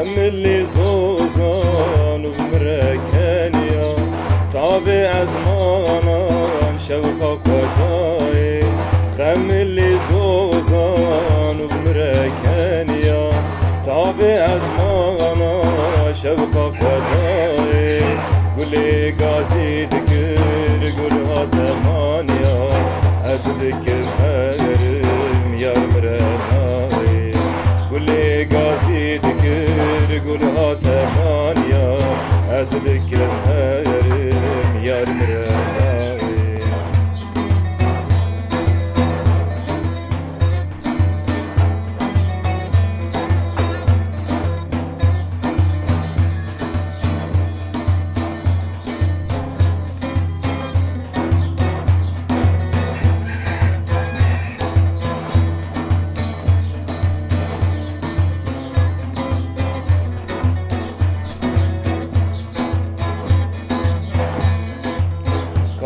خملی زوزان و مرکنیا تابع از مانان شوقا خدای خملی زوزان و مرکنیا تابع از مانان شوقا خدای گل گازی دکر گل هاتمانیا terazide giren her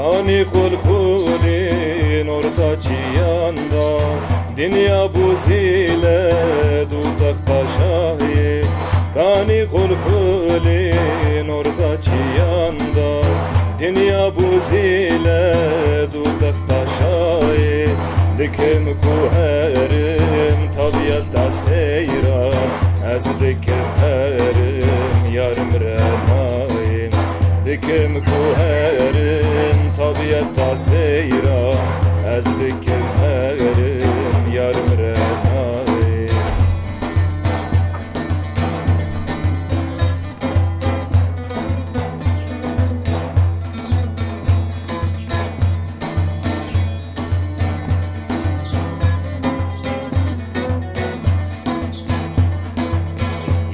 Kani kul kulin orta çiyanda Dünya bu zile dutak paşayı Kani kul kulin orta çiyanda Dünya bu zile dutak paşayı Dikim kuherim tabiatta seyran. Ez dikim herim yarım remayim Dikim kuherim tabiatta seyran Ez dikim herim yarım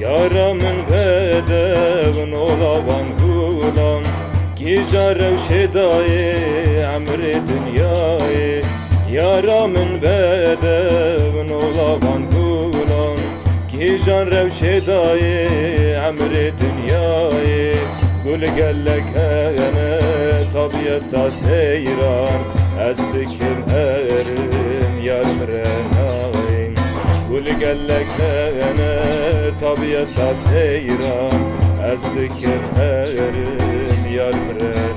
Yaramın bedevin olavan Gijarev şedaye emri dünyayı Yaramın bedevin olavan gulan Gijarev şedaye emri dünyayı Gül gellek hene tabiatta seyran. Ez dikim herim yarım renayin Gül gellek hene tabiatta seyran. Ez dikim herim yar